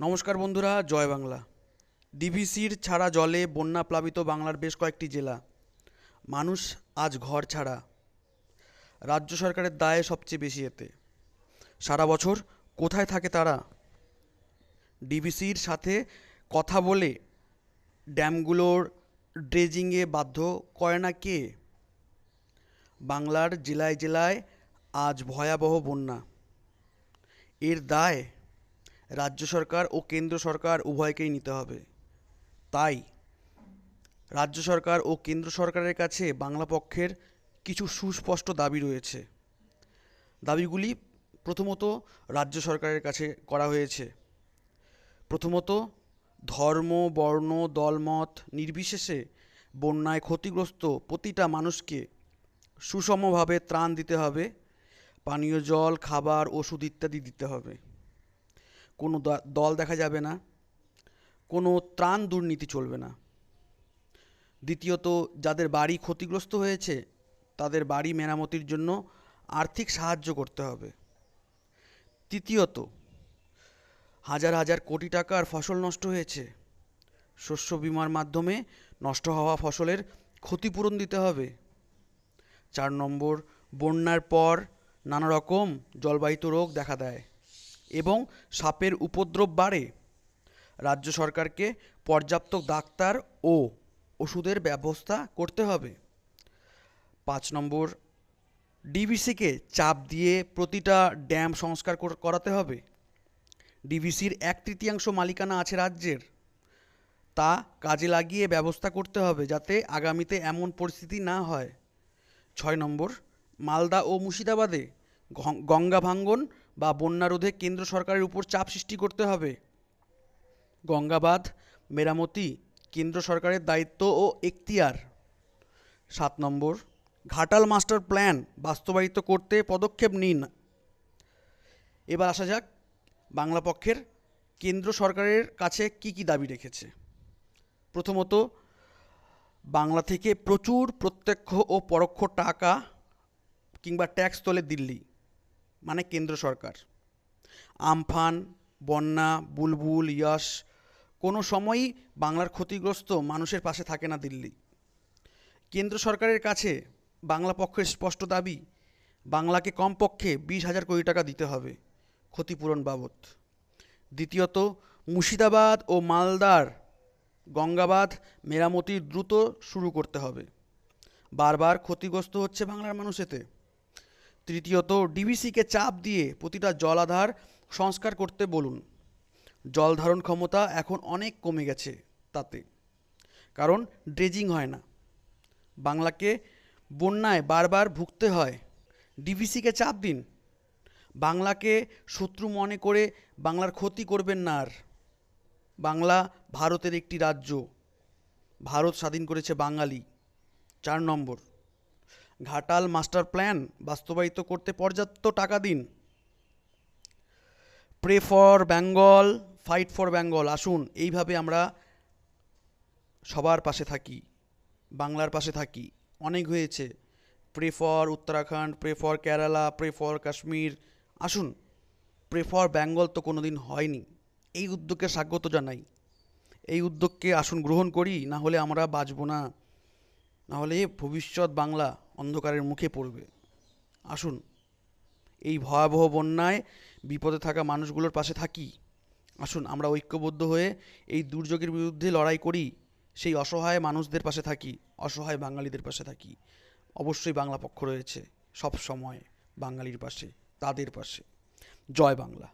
নমস্কার বন্ধুরা, জয় বাংলা। ডিভিসির ছাড়া জলে বন্যা প্লাবিত বাংলার বেশ কয়েকটি জেলা। মানুষ আজ ঘর ছাড়া। রাজ্য সরকারের দায় সবচেয়ে বেশি এতে। সারা বছর কোথায় থাকে তারা? ডিভিসির সাথে কথা বলে ড্যামগুলোর ড্রেজিংয়ে বাধ্য করে না কে? বাংলার জেলায় জেলায় আজ ভয়াবহ বন্যা। এর দায় রাজ্য সরকার ও কেন্দ্র সরকার উভয়কেই নিতে হবে। তাই রাজ্য সরকার ও কেন্দ্র সরকারের কাছে বাংলা পক্ষের কিছু সুস্পষ্ট দাবি রয়েছে। দাবিগুলি প্রথমত রাজ্য সরকারের কাছে করা হয়েছে। প্রথমত ধর্ম, বর্ণ, দলমত নির্বিশেষে বন্যায় ক্ষতিগ্রস্ত প্রতিটা মানুষকে সুষমভাবে ত্রাণ দিতে হবে। পানীয় জল, খাবার, ওষুধ ইত্যাদি দিতে হবে। কোনো দল দেখা যাবে না, কোনো ত্রাণ দুর্নীতি চলবে না। দ্বিতীয়ত, যাদের বাড়ি ক্ষতিগ্রস্ত হয়েছে, তাদের বাড়ি মেরামতির জন্য আর্থিক সাহায্য করতে হবে। তৃতীয়ত, হাজার হাজার কোটি টাকার ফসল নষ্ট হয়েছে। শস্য বিমার মাধ্যমে নষ্ট হওয়া ফসলের ক্ষতিপূরণ দিতে হবে। চার নম্বর, বন্যার পর নানা রকম জলবাহিত রোগ দেখা দেয়। এবং সাপের উপদ্রব বাড়ে। রাজ্য সরকারকে পর্যাপ্ত ডাক্তার ও ওষুধের ব্যবস্থা করতে হবে। পাঁচ নম্বর ডিভিসিকে চাপ দিয়ে প্রতিটা ড্যাম সংস্কার করাতে হবে। ডিভিসির এক তৃতীয়াংশ মালিকানা আছে রাজ্যের। তা কাজে লাগিয়ে ব্যবস্থা করতে হবে যাতে আগামীতে এমন পরিস্থিতি না হয়। ছয় নম্বর, মালদা ও মুর্শিদাবাদে গঙ্গা ভাঙ্গন বা বন্যা রোধে কেন্দ্র সরকারের উপর চাপ সৃষ্টি করতে হবে। গঙ্গাবাঁধ, মেরামতি, কেন্দ্র সরকারের দায়িত্ব ও এখতিয়ার। সাত নম্বর, ঘাটাল মাস্টার প্ল্যান বাস্তবায়িত করতে পদক্ষেপ নিন। এবার আসা যাক বাংলা পক্ষের কেন্দ্র সরকারের কাছে কি কি দাবি রেখেছে। প্রথমত, বাংলা থেকে প্রচুর প্রত্যক্ষ ও পরোক্ষ টাকা কিংবা ট্যাক্স তোলে দিল্লি। মানে কেন্দ্র সরকার। আমফান, বন্যা, বুলবুল ইয়াস কোনো সময়ই বাংলার ক্ষতিগ্রস্ত মানুষের পাশে থাকে না দিল্লি। কেন্দ্র সরকারের কাছে বাংলা পক্ষের স্পষ্ট দাবি, বাংলাকে কমপক্ষে বিশ হাজার কোটি টাকা দিতে হবে ক্ষতিপূরণ বাবদ। দ্বিতীয়ত, মুর্শিদাবাদ ও মালদার গঙ্গাবাঁধ মেরামতি দ্রুত শুরু করতে হবে। বারবার ক্ষতিগ্রস্ত হচ্ছে বাংলার মানুষ এতে। তৃতীয়ত ডিবিসিকে চাপ দিয়ে প্রতিটা জলাধার সংস্কার করতে বলুন। জল ধারণ ক্ষমতা এখন অনেক কমে গেছে তাতে, কারণ ড্রেজিং হয় না। বাংলাকে বন্যায় বারবার ভুগতে হয়। ডিভিসিকে চাপ দিন। বাংলাকে শত্রু মনে করে বাংলার ক্ষতি করবেন না আর। বাংলা ভারতের একটি রাজ্য। ভারত স্বাধীন করেছে বাঙালি। চার নম্বর। ঘাটাল মাস্টার প্ল্যান বাস্তবায়িত করতে পর্যাপ্ত টাকা দিন। Pray for Bengal fight for Bengal আসুন, এইভাবে আমরা সবার পাশে থাকি, বাংলার পাশে থাকি। অনেক হয়েছে। Pray for Uttarakhand pray for Kerala pray for Kashmir আসুন প্রে ফর বেঙ্গল তো কোনো দিন হয়নি। এই উদ্যোগকে স্বাগত জানাই। এই উদ্যোগকে আসুন গ্রহণ করি, না হলে আমরা বাঁচব না। না হলে ভবিষ্যৎ বাংলা অন্ধকারের মুখে পড়বে। আসুন, এই ভয়াবহ বন্যায় বিপদে থাকা মানুষগুলোর পাশে থাকি। আসুন, আমরা ঐক্যবদ্ধ হয়ে এই দুর্যোগের বিরুদ্ধে লড়াই করি, সেই অসহায় মানুষদের পাশে থাকি, অসহায় বাঙালিদের পাশে থাকি। অবশ্যই বাংলা পক্ষ রয়েছে সব সময় বাঙালির পাশে, তাদের পাশে। জয় বাংলা।